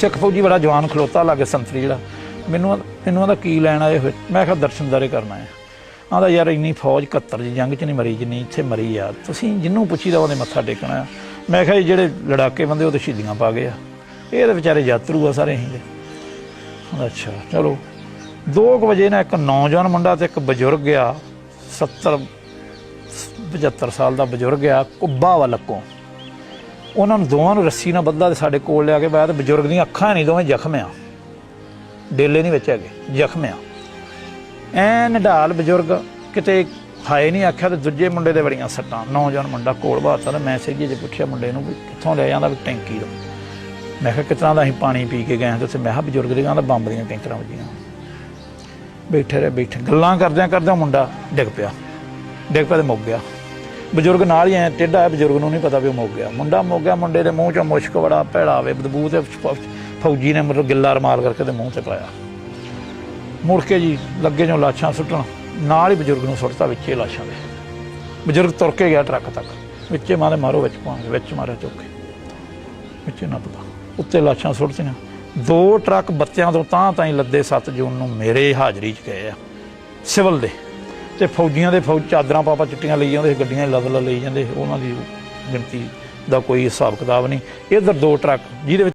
ਸਿੱਖ ਫੌਜੀ ਬੜਾ ਜਵਾਨ ਖਲੋਤਾ ਲੱਗੇ ਸੰਤਰੀ ਜਿਹੜਾ। ਮੈਨੂੰ ਮੈਨੂੰ ਉਹਦਾ ਕੀ ਲੈਣ ਆਏ ਹੋਏ? ਮੈਂ ਕਿਹਾ ਦਰਸ਼ਨਦਾਰੇ ਕਰਨਾ ਹੈ ਆਂਦਾ ਯਾਰ ਇੰਨੀ ਫੌਜ 71 ਦੀ ਜੰਗ 'ਚ ਨਹੀਂ ਮਰੀ ਜਿੰਨੀ ਇੱਥੇ ਮਰੀ ਆ। ਤੁਸੀਂ ਜਿੰਨੂੰ ਪੁੱਛੀਦਾ ਉਹਦੇ ਮੱਥਾ ਟੇਕਣਾ ਆ। ਮੈਂ ਕਿਹਾ ਜੀ ਜਿਹੜੇ ਲੜਾਕੇ ਬੰਦੇ ਉਹ ਤਾਂ ਸ਼ਹੀਦੀਆਂ ਪਾ ਗਏ ਆ। ਇਹ ਤਾਂ ਵਿਚਾਰੇ ਯਾਤਰੂ ਆ ਸਾਰੇ ਅਸੀਂ ਅੱਛਾ, ਚਲੋ। 2 ਵਜੇ ਨਾ ਇੱਕ ਨੌਜਵਾਨ ਮੁੰਡਾ ਤੇ ਇੱਕ ਬਜ਼ੁਰਗ ਆ 70 75 ਸਾਲ ਦਾ ਬਜ਼ੁਰਗ ਆ, ਕੁੱਬਾ ਵੱਲੋਂ ਉਹਨਾਂ ਨੂੰ ਦੋਵਾਂ ਨੂੰ ਰੱਸੀ ਨਾਲ ਬੱਧਾ ਤੇ ਸਾਡੇ ਕੋਲ ਲਿਆ ਕੇ ਬਾਅਦ ਬਜ਼ੁਰਗ ਦੀਆਂ ਅੱਖਾਂ ਨਹੀਂ ਦੋਵੇਂ ਜ਼ਖਮ ਆ। ਡੇਲੇ ਨਹੀਂ ਵਿੱਚ ਹੈਗੇ, ਜ਼ਖਮ ਆ। ਐ ਨਢਾਲ ਬਜ਼ੁਰਗ ਕਿਤੇ ਹਾਏ ਨਹੀਂ ਆਖਿਆ ਤੇ ਦੂਜੇ ਮੁੰਡੇ ਦੇ ਬੜੀਆਂ ਸੱਟਾਂ। ਨੌਜਵਾਨ ਮੁੰਡਾ ਕੋਲ ਬਾਤਾ ਤੇ ਮੈਂ ਸਹੀਏ ਜੇ ਪੁੱਛਿਆ ਮੁੰਡੇ ਨੂੰ ਵੀ ਕਿੱਥੋਂ ਲੈ ਜਾਂਦਾ ਵੀ ਟੈਂਕੀ ਤੋਂ। ਮੈਂ ਕਿਹਾ ਕਿਤਨਾ ਦਾ ਅਸੀਂ ਪਾਣੀ ਪੀ ਕੇ ਗਏ ਹਾਂ ਤੇ ਉੱਥੇ ਮੈਂ ਕਿਹਾ ਬਜ਼ੁਰਗ ਦੇ ਕਹਿੰਦਾ ਬੰਬ ਦੀਆਂ ਟੈਂਕਰਾਂ ਵੱਜੀਆਂ। ਬੈਠੇ ਰਹੇ, ਬੈਠੇ। ਗੱਲਾਂ ਕਰਦਿਆਂ ਕਰਦਿਆਂ ਮੁੰਡਾ ਡਿੱਗ ਪਿਆ। ਡਿੱਗ ਪਿਆ ਤੇ ਮੁੱਕ ਗਿਆ। ਬਜ਼ੁਰਗ ਨਾਲ ਹੀ ਐ ਟੇਢਾ ਹੈ ਬਜ਼ੁਰਗ ਨੂੰ ਨਹੀਂ ਪਤਾ ਵੀ ਉਹ ਮੁੱਕ ਗਿਆ। ਮੁੰਡਾ ਮੁੱਕ ਗਿਆ, ਮੁੰਡੇ ਦੇ ਮੂੰਹ ਚੋਂ ਮੁਸ਼ਕ ਬੜਾ ਭੈੜਾ ਆਵੇ, ਬਦਬੂ ਤੇ ਫੌਜੀ ਨੇ ਮਤਲਬ ਗਿੱਲਾ ਰਮਾਲ ਕਰਕੇ ਤੇ ਮੂੰਹ ਤੇ ਪਾਇਆ। ਮੁੜ ਕੇ ਜੀ ਲੱਗੇ ਜੋ ਲਾਸ਼ਾਂ ਸੁੱਟਣ, ਨਾਲ ਹੀ ਬਜ਼ੁਰਗ ਨੂੰ ਸੁੱਟਤਾ, ਵਿੱਚੇ ਲਾਸ਼ਾਂ ਦੇ। ਬਜ਼ੁਰਗ ਤੁਰ ਕੇ ਗਿਆ ਟਰੱਕ ਤੱਕ। ਵਿੱਚੇ ਮਾਰੇ ਮਾਰੋ, ਵਿੱਚ ਪਾਉਂਗੇ ਵਿੱਚ ਮਾਰੇ ਚੁੱਕ ਕੇ। ਵਿੱਚੇ ਨਾ ਪਤਾ ਉੱਤੇ ਲਾਸ਼ਾਂ ਸੁੱਟਤੀਆਂ। ਦੋ ਟਰੱਕ ਬੱਤਿਆਂ ਤੋਂ ਤਾਂ ਤਾਂ ਹੀ ਲੱਦੇ 7 ਜੂਨ ਨੂੰ ਮੇਰੇ ਹਾਜ਼ਰੀ 'ਚ ਗਏ ਆ। ਸਿਵਲ ਦੇ। ਤੇ ਫੌਜੀਆਂ ਦੇ ਫੌਜ ਚਾਦਰਾਂ ਪਾਪਾ ਚਿੱਟੀਆਂ ਲਈ ਜਾਂਦੇ ਸੀ, ਗੱਡੀਆਂ ਲਦਲ ਲਈ ਜਾਂਦੇ ਸੀ, ਉਹਨਾਂ ਦੀ ਗਿਣਤੀ ਦਾ ਕੋਈ ਹਿਸਾਬ ਕਿਤਾਬ ਨਹੀਂ। ਇਧਰ ਦੋ ਟਰੱਕ ਜਿਹਦੇ ਵਿੱਚ